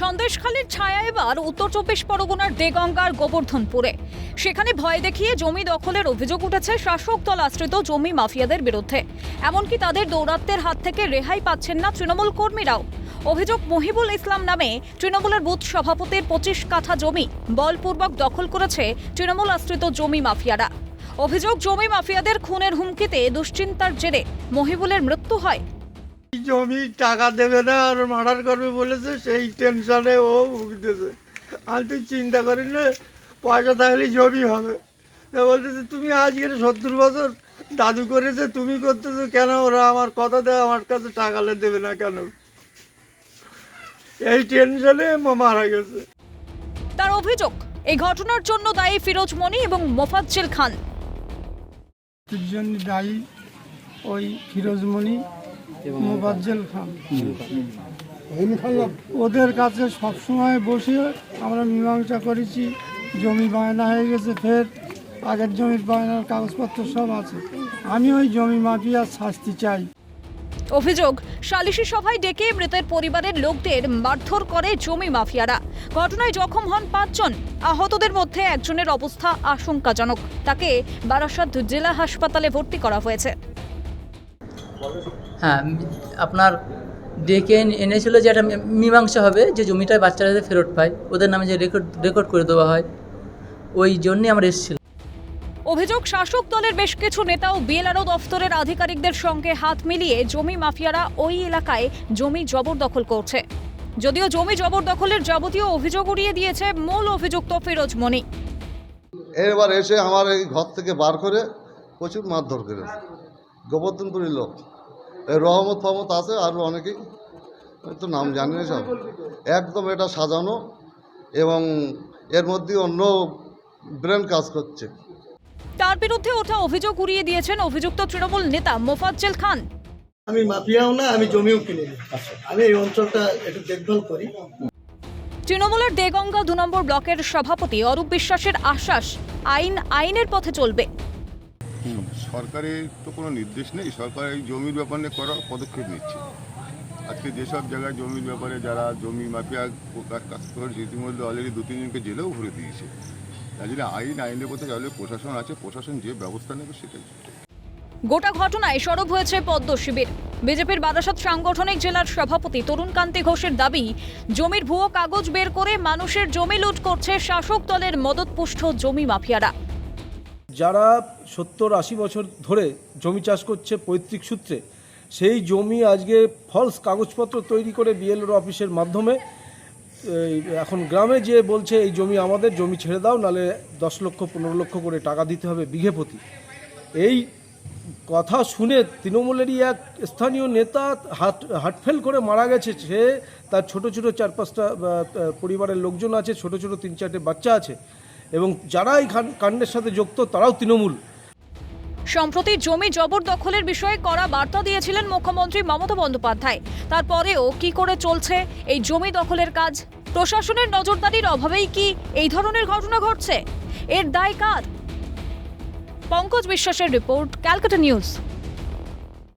সন্দেশখালীর ছায়া এবার উত্তর চব্বিশ পরগনার দেগঙ্গার গোবর্ধনপুরে। সেখানে ভয় দেখিয়ে জমি দখলের অভিযোগ উঠেছে শাসক দল আশ্রিত জমি মাফিয়াদের বিরুদ্ধে। এমনকি তাদের দৌরাত্মের হাত থেকে রেহাই পাচ্ছেন না তৃণমূল কর্মীরাও। অভিযোগ মহিবুল ইসলাম নামে তৃণমূলের বুথ সভাপতির পঁচিশ কাঠা জমি বলপূর্বক দখল করেছে তৃণমূল আশ্রিত জমি মাফিয়ারা। অভিযোগ জমি মাফিয়াদের খুনের হুমকিতে দুশ্চিন্তার জেরে মহিবুলের মৃত্যু হয় জমি টাকা দেবে না আর মার্ডার করবে বলেছে সেই টেনশনে ও ভুগতেছে আমি তুই চিন্তা করি না পয়সা থাকলে জমি হবে। বলতেছে তুমি আজকে সত্তর বছর দাদু করেছে তুমি করতেছো কেন? ওরা আমার কথা দেয় আমার কাছে টাকা লে দেবে না কেন? এই টেনশনে মা মারা গেছে। তার অভিযোগ এই ঘটনার জন্য দায়ী ফিরোজ মনি এবং মোফাজ্জেল খান। দায়ী ওই ফিরোজ ফিরোজমণি খান। ওদের কাছে সবসময় বসে আমরা মীমাংসা করেছি জমি বায়না হয়ে গেছে ফের আগের জমির বায়নার কাগজপত্র সব আছে। আমি ওই জমি মাফিয়ার শাস্তি চাই। অভিযোগ সালিশি সভায় ডেকে মৃতের পরিবারের লোকদের মারধর করে জমি মাফিয়ারা। ঘটনায় জখম হন পাঁচজন। আহতদের মধ্যে একজনের অবস্থা আশঙ্কাজনক। তাকে বারাসাত জেলা হাসপাতালে ভর্তি করা হয়েছে। হ্যাঁ আপনার ডেকে এনে- এনেছিল যে একটা মীমাংসা হবে যে জমিটা বাচ্চারা যাতে ফেরত পায় ওদের নামে যে রেকর্ড রেকর্ড করে দেওয়া হয় ওই জন্যই আমরা এসেছিলাম। অভিযোগ শাসক দলের বেশ কিছু নেতাও ও বিএলআরও দফতরের আধিকারিকদের সঙ্গে হাত মিলিয়ে জমি মাফিয়ারা ওই এলাকায় জমি জবরদখল করছে। যদিও জমি জবরদখলের যাবতীয় অভিযোগ উড়িয়ে দিয়েছে মূল অভিযুক্ত ফিরোজ মনি। এবার এসে আমার এই ঘর থেকে বার করে প্রচুর মারধর করেছে। গোবর্ধনপুরের লোক। রহমত ফহমত আছে আরও অনেকেই তো নাম জানি না সব। একদম এটা সাজানো এবং এর মধ্যে অন্য ব্রেন কাজ করছে। তার বিরুদ্ধে ওঠা অভিযোগ উড়িয়ে দিয়েছেন অভিযুক্ত তৃণমূল নেতা মোফাজ্জেল খান। আমি মাফিয়াও না আমি জমিও কিনে আমি এই অঞ্চলটা একটু দেখভাল করি। তৃণমূলের দেগঙ্গা দু নম্বর ব্লকের সভাপতি অরূপ বিশ্বাসের আশ্বাস আইন আইনের পথে চলবে। সরকারের তো কোনো নির্দেশ নেই। সরকার এই জমির ব্যাপারে করার পদক্ষেপ নিচ্ছে। আজকে যেসব জায়গায় জমির ব্যাপারে যারা জমি মাফিয়া কাজ করেছে, ইতিমধ্যে অলরেডি দু তিনজনকে জেলেও ভরে দিয়েছে। জন্য আইন আইনের পথে চলে প্রশাসন আছে, প্রশাসন যে ব্যবস্থা নেবে সেটাই। গোটা ঘটনায় সরব হয়েছে পদ্ম শিবির। বিজেপির বারাসাত সাংগঠনিক জেলার সভাপতি তরুণ কান্তি ঘোষের দাবি, জমির ভুয়ো কাগজ বের করে মানুষের জমি লুট করছে শাসক দলের মদতপুষ্ট জমি মাফিয়ারা। যারা সত্তর আশি বছর ধরে জমি চাষ করছে পৈতৃক সূত্রে, সেই জমি আজকে ফলস কাগজপত্র তৈরি করে বিএলওর অফিসের মাধ্যমে এখন গ্রামে যে বলছে, এই জমি আমাদের, জমি ছেড়ে দাও, নালে দশ লক্ষ, পনেরো লক্ষ করে টাকা দিতে হবে বিঘে প্রতি এই কথা শুনে তৃণমূলেরই এক স্থানীয় নেতা হাট হাটফেল করে মারা গেছে। সে তার ছোট ছোট চার পাঁচটা পরিবারের লোকজন আছে, ছোট ছোট তিন চারটে বাচ্চা আছে। এবং যারা এই কাণ্ডের সাথে যুক্ত, তারাও তৃণমূল। সম্প্রতি জমি জবরদখলের বিষয়ে কড়া বার্তা দিয়েছিলেন মুখ্যমন্ত্রী মমতা বন্দ্যোপাধ্যায়। তারপরেও কি করে চলছে এই জমি দখলের কাজ? প্রশাসনের নজরদারির অভাবেই কি এই ধরনের ঘটনা ঘটছে? এর দায় কার? পঙ্কজ বিশ্বাসের রিপোর্ট ক্যালকাটা নিউজ।